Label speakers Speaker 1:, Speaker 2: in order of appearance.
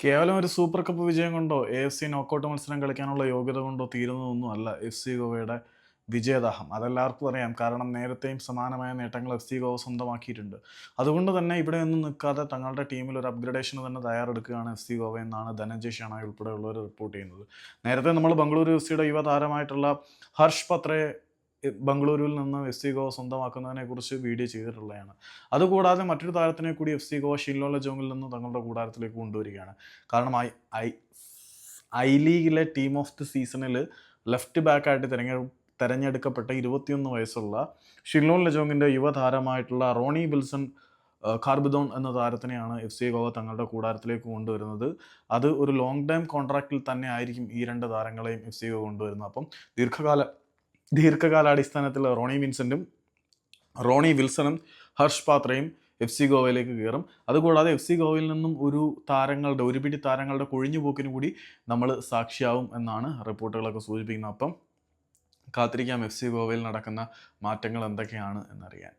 Speaker 1: കേവലം ഒരു super cup വിജയം കൊണ്ടോ എ എഫ് സി നോക്കൗട്ട് മത്സരം കളിക്കാനുള്ള യോഗ്യത കൊണ്ടോ തീരുന്നതൊന്നും അല്ല എഫ് സി ഗോവയുടെ വിജയദാഹം. അതെല്ലാവർക്കും അറിയാം. കാരണം നേരത്തെയും സമാനമായ നേട്ടങ്ങൾ എഫ് സി ഗോവ സ്വന്തമാക്കിയിട്ടുണ്ട്. അതുകൊണ്ട് തന്നെ ഇവിടെ ഒന്നും നിൽക്കാതെ തങ്ങളുടെ ടീമിൽ ഒരു അപ്ഗ്രഡേഷന് തന്നെ തയ്യാറെടുക്കുകയാണ് എഫ് സി ഗോവ എന്നാണ് ധനഞ്ജയ് ഷണായി ഉൾപ്പെടെയുള്ളവർ റിപ്പോർട്ട് ചെയ്യുന്നത്. നേരത്തെ നമ്മൾ ബംഗളൂരു എഫ് സിയുടെ യുവതാരമായിട്ടുള്ള ഹർഷ് പത്രയെ ബംഗളൂരുവിൽ നിന്ന് എഫ് സി ഗോവ സ്വന്തമാക്കുന്നതിനെ കുറിച്ച് വീഡിയോ ചെയ്തിട്ടുള്ളതാണ്. അതുകൂടാതെ മറ്റൊരു താരത്തിനെ കൂടി എഫ് സി ഗോവ ഷില്ലോള ജോങ്ങിൽ നിന്ന് തങ്ങളുടെ കൂടാരത്തിലേക്ക് കൊണ്ടുവരികയാണ്. കാരണം ഐ ഐ ലീഗിലെ ടീം ഓഫ് ദി സീസണിൽ ലെഫ്റ്റ് ബാക്കായിട്ട് തിരഞ്ഞെ തിരഞ്ഞെടുക്കപ്പെട്ട ഇരുപത്തിയൊന്ന് വയസ്സുള്ള ഷില്ലോൺ ലജോങ്ങിന്റെ യുവതാരമായിട്ടുള്ള റോണി വിൽസൺ കാർബിദോൺ എന്ന താരത്തിനെയാണ് എഫ് സി ഗോവ തങ്ങളുടെ കൂടാരത്തിലേക്ക് കൊണ്ടുവരുന്നത്. അത് ഒരു ലോങ് ടൈം കോൺട്രാക്റ്റിൽ തന്നെ ആയിരിക്കും ഈ രണ്ട് താരങ്ങളെയും എഫ് സി ഗോവ കൊണ്ടുവരുന്നത്. അപ്പം ദീർഘകാല ദീർഘകാലാടിസ്ഥാനത്തിൽ റോണി വിൻസെന്റും റോണി വിൽസണും ഹർഷ് പാത്രയും എഫ് സി ഗോവയിലേക്ക് കയറും. അതുകൂടാതെ എഫ് സി ഗോവയിൽ നിന്നും ഒരു താരങ്ങളുടെ ഒരു പിടി താരങ്ങളുടെ കൊഴിഞ്ഞുപോക്കിന് കൂടി നമ്മൾ സാക്ഷിയാവും എന്നാണ് റിപ്പോർട്ടുകളൊക്കെ സൂചിപ്പിക്കുന്നത്. അപ്പം കാത്തിരിക്കാം എഫ് സി ഗോവയിൽ നടക്കുന്ന മാറ്റങ്ങൾ എന്തൊക്കെയാണ് എന്നറിയാൻ.